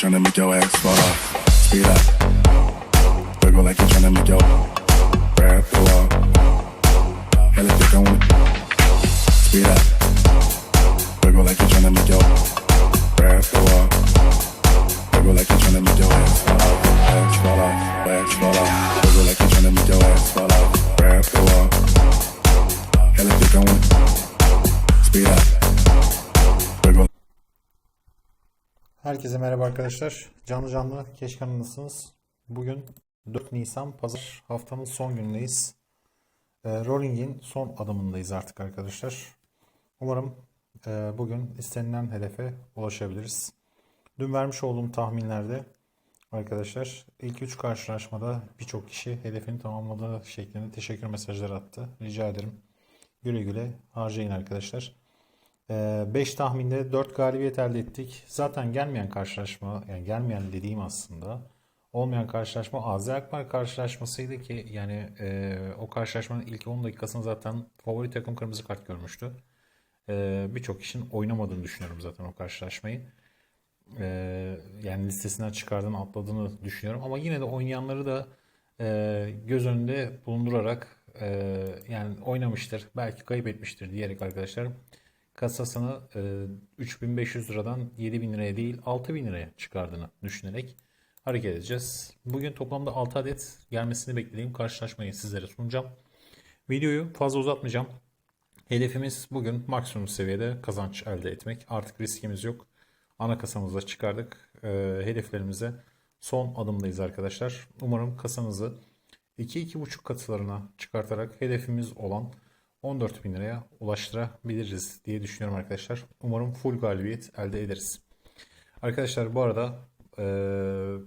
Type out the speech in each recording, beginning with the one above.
tryna make your ass fall off. Speed up. Wiggle like you're tryna make your grab go up. Hella thick on it. Speed up. Wiggle like you're tryna make your Herkese merhaba arkadaşlar. Canlı canlı Keş kanalındasınız. Bugün 4 Nisan Pazar haftanın son günündeyiz. E, Rolling'in son adımındayız artık arkadaşlar. Umarım e, bugün istenilen hedefe ulaşabiliriz. Dün vermiş olduğum tahminlerde arkadaşlar ilk 3 karşılaşmada birçok kişi hedefini tamamladığı şeklinde teşekkür mesajları attı. Rica ederim. Güle güle harcayın arkadaşlar. 5 tahminde 4 galibiyet elde ettik. Zaten gelmeyen karşılaşma, yani gelmeyen dediğim aslında olmayan karşılaşma Azi Akbar karşılaşmasıydı ki yani e, o karşılaşmanın ilk 10 dakikasını zaten favori takım kırmızı kart görmüştü. E, Birçok kişinin oynamadığını düşünüyorum zaten o karşılaşmayı. E, yani listesinden çıkardığını, atladığını düşünüyorum. Ama yine de oynayanları da e, göz önünde bulundurarak e, yani oynamıştır, belki kayıp etmiştir diyerek arkadaşlar kasasını e, 3500 liradan 7000 liraya değil 6000 liraya çıkardığını düşünerek hareket edeceğiz. Bugün toplamda 6 adet gelmesini beklediğim karşılaşmayı sizlere sunacağım. Videoyu fazla uzatmayacağım. Hedefimiz bugün maksimum seviyede kazanç elde etmek. Artık riskimiz yok. Ana kasamızda çıkardık. E, hedeflerimize son adımdayız arkadaşlar. Umarım kasanızı 2-2,5 katılarına çıkartarak hedefimiz olan 14 bin liraya ulaştırabiliriz diye düşünüyorum arkadaşlar. Umarım full galibiyet elde ederiz. Arkadaşlar bu arada eee,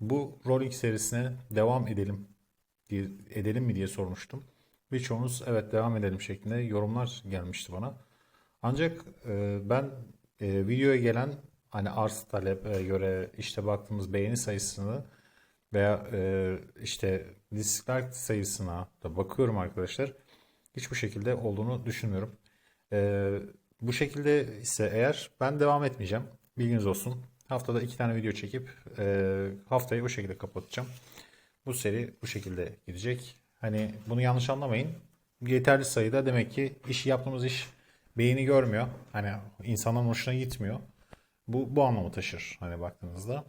bu Rolling serisine devam edelim diye, edelim mi diye sormuştum. Birçoğunuz evet devam edelim şeklinde yorumlar gelmişti bana. Ancak e, ben e, videoya gelen hani arz talebe göre işte baktığımız beğeni sayısını veya e, işte dislike sayısına da bakıyorum arkadaşlar. Hiç bu şekilde olduğunu düşünmüyorum. E, bu şekilde ise eğer ben devam etmeyeceğim. Bilginiz olsun. Haftada iki tane video çekip e, haftayı bu şekilde kapatacağım. Bu seri bu şekilde gidecek. Hani bunu yanlış anlamayın. Yeterli sayıda demek ki işi yaptığımız iş beğeni görmüyor. Hani insanların hoşuna gitmiyor. Bu, bu anlamı taşır hani baktığınızda.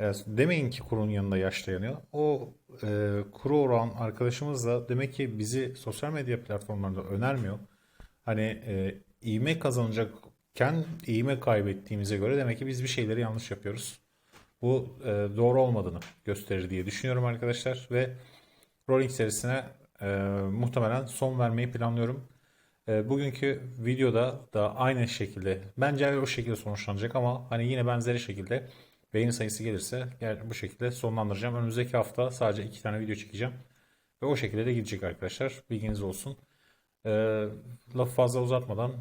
E, demeyin ki kurun yanında yaş dayanıyor. O e, kuru olan arkadaşımız da demek ki bizi sosyal medya platformlarında önermiyor. Hani e, ivme kazanacakken ivme kaybettiğimize göre demek ki biz bir şeyleri yanlış yapıyoruz. Bu e, doğru olmadığını gösterir diye düşünüyorum arkadaşlar ve Rolling serisine e, muhtemelen son vermeyi planlıyorum. E, bugünkü videoda da aynı şekilde bence o şekilde sonuçlanacak ama hani yine benzeri şekilde beğeni sayısı gelirse gel- bu şekilde sonlandıracağım. Önümüzdeki hafta sadece iki tane video çekeceğim ve o şekilde de gidecek arkadaşlar. Bilginiz olsun. E, lafı fazla uzatmadan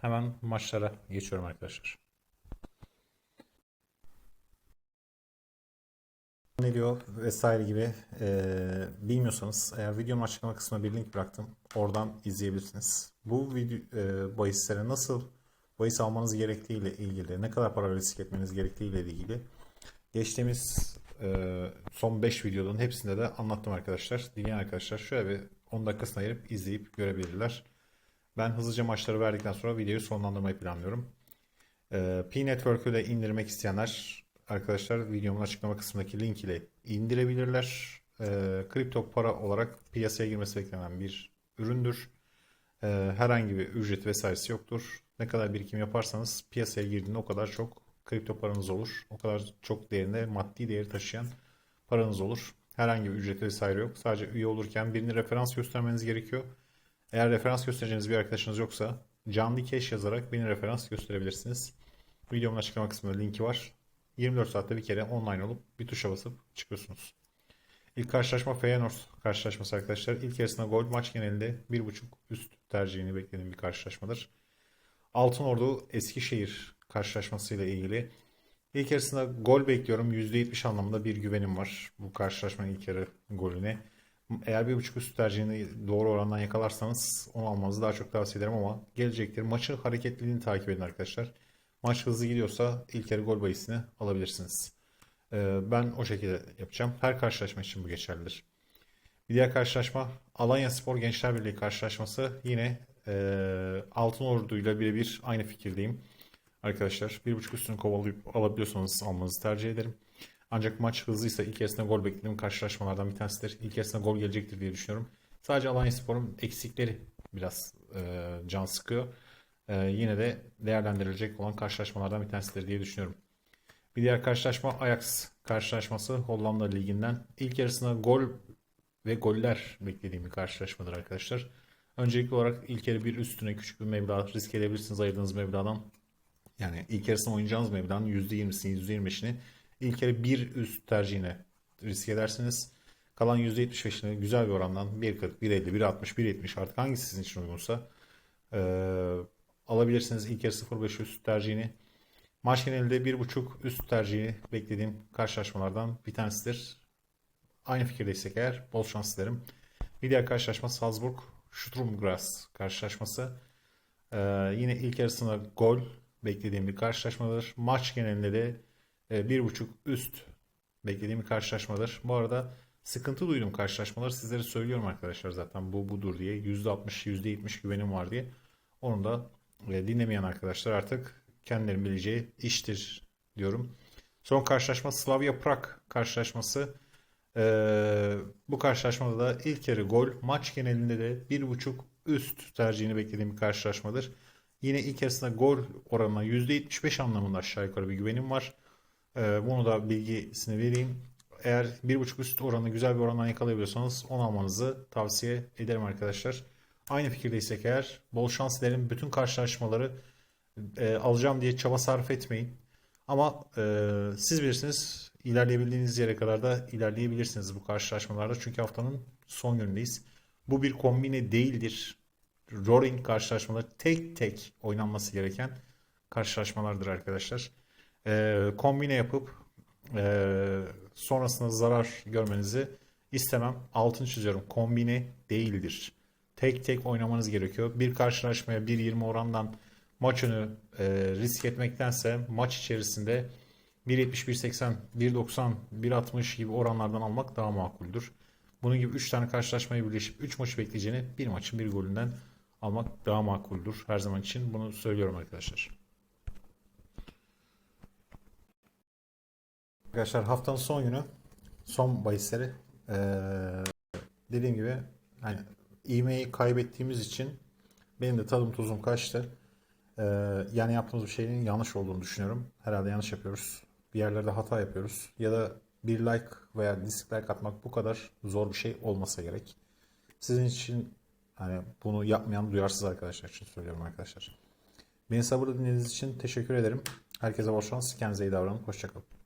hemen maçlara geçiyorum arkadaşlar. ne diyor vesaire gibi eee, bilmiyorsanız eğer videonun açıklama kısmına bir link bıraktım. Oradan izleyebilirsiniz. Bu video eee bahislere nasıl bahis almanız gerektiği ile ilgili, ne kadar para risk etmeniz gerektiği ile ilgili geçtiğimiz eee, son 5 videonun hepsinde de anlattım arkadaşlar. Dinleyen arkadaşlar şöyle bir 10 dakikasını ayırıp izleyip görebilirler. Ben hızlıca maçları verdikten sonra videoyu sonlandırmayı planlıyorum. Ee, P-Network'ü de indirmek isteyenler arkadaşlar videomun açıklama kısmındaki link ile indirebilirler. Ee, kripto para olarak piyasaya girmesi beklenen bir üründür. Ee, herhangi bir ücret vesairesi yoktur. Ne kadar birikim yaparsanız piyasaya girdiğinde o kadar çok kripto paranız olur. O kadar çok değerinde maddi değeri taşıyan paranız olur. Herhangi bir ücret vesaire yok. Sadece üye olurken birini referans göstermeniz gerekiyor. Eğer referans göstereceğiniz bir arkadaşınız yoksa canlı cash yazarak beni referans gösterebilirsiniz. Videomun açıklama kısmında linki var. 24 saatte bir kere online olup bir tuşa basıp çıkıyorsunuz. İlk karşılaşma Feyenoord karşılaşması arkadaşlar. İlk yarısında gol maç genelinde 1.5 üst tercihini beklediğim bir karşılaşmadır. Altınordu Eskişehir karşılaşmasıyla ilgili. İlk yarısında gol bekliyorum. %70 anlamında bir güvenim var bu karşılaşmanın ilk yarı golüne. Eğer bir buçuk üst tercihini doğru orandan yakalarsanız onu almanızı daha çok tavsiye ederim ama gelecektir. Maçın hareketliliğini takip edin arkadaşlar. Maç hızlı gidiyorsa ilk yarı gol bahisini alabilirsiniz. Ee, ben o şekilde yapacağım. Her karşılaşma için bu geçerlidir. Bir diğer karşılaşma Alanya Spor Gençler Birliği karşılaşması yine e, Altın Ordu ile birebir aynı fikirdeyim. Arkadaşlar bir buçuk üstünü kovalayıp alabiliyorsanız almanızı tercih ederim. Ancak maç hızlıysa ilk yarısında gol beklediğim karşılaşmalardan bir tanesidir. İlk yarısında gol gelecektir diye düşünüyorum. Sadece Alanya Spor'un eksikleri biraz e, can sıkıyor. E, yine de değerlendirilecek olan karşılaşmalardan bir tanesidir diye düşünüyorum. Bir diğer karşılaşma Ajax karşılaşması Hollanda Ligi'nden. İlk yarısında gol ve goller beklediğim bir karşılaşmadır arkadaşlar. Öncelikli olarak ilk yarı bir üstüne küçük bir meblağ risk edebilirsiniz ayırdığınız meblağdan. Yani ilk yarısında oynayacağınız meblağın %20'sini %25'ini ilk yarı bir üst tercihine risk edersiniz. Kalan %75'ini güzel bir orandan 1.40, 1.50, 1.60, 1.70 artık hangisi sizin için uygunsa eee, alabilirsiniz. İlk yarı 0.5 üst tercihini. Maç genelinde 1.5 üst tercihi beklediğim karşılaşmalardan bir tanesidir. Aynı fikirdeysek eğer bol şans dilerim. Bir diğer karşılaşma Salzburg Sturm Graz karşılaşması. Ee, yine ilk yarısında gol beklediğim bir karşılaşmadır. Maç genelinde de e, bir buçuk üst beklediğim bir karşılaşmadır. Bu arada sıkıntı duydum karşılaşmaları sizlere söylüyorum arkadaşlar zaten bu budur diye. %60 %70 güvenim var diye. Onu da e, dinlemeyen arkadaşlar artık kendilerinin bileceği iştir diyorum. Son karşılaşma Slavia Prag karşılaşması. Ee, bu karşılaşmada da ilk yarı gol, maç genelinde de 1.5 üst tercihini beklediğim bir karşılaşmadır. Yine ilk yarısında gol oranına %75 anlamında aşağı yukarı bir güvenim var. Ee, bunu da bilgisini vereyim. Eğer 1.5 üst oranı güzel bir orandan yakalayabiliyorsanız onu almanızı tavsiye ederim arkadaşlar. Aynı fikirdeysek eğer bol şans dilerim. Bütün karşılaşmaları e, alacağım diye çaba sarf etmeyin. Ama e, siz bilirsiniz ilerleyebildiğiniz yere kadar da ilerleyebilirsiniz bu karşılaşmalarda. Çünkü haftanın son günündeyiz. Bu bir kombine değildir. Roaring karşılaşmaları tek tek oynanması gereken karşılaşmalardır arkadaşlar. E, kombine yapıp e, sonrasında zarar görmenizi istemem. Altını çiziyorum. Kombine değildir. Tek tek oynamanız gerekiyor. Bir karşılaşmaya 1.20 orandan maç önü e, risk etmektense maç içerisinde 1.70, 1.80, 1.90, 1.60 gibi oranlardan almak daha makuldür. Bunun gibi 3 tane karşılaşmayı birleşip 3 maçı bekleyeceğini bir maçın bir golünden almak daha makuldür her zaman için. Bunu söylüyorum arkadaşlar. Arkadaşlar haftanın son günü son bahisleri ee, dediğim gibi hani ivmeyi kaybettiğimiz için benim de tadım tuzum kaçtı. Ee, yani yaptığımız bir şeyin yanlış olduğunu düşünüyorum. Herhalde yanlış yapıyoruz. Bir yerlerde hata yapıyoruz. Ya da bir like veya dislike atmak bu kadar zor bir şey olmasa gerek. Sizin için hani bunu yapmayan duyarsız arkadaşlar için söylüyorum arkadaşlar. Beni sabırla dinlediğiniz için teşekkür ederim. Herkese bol şans. Kendinize iyi davranın. Hoşçakalın.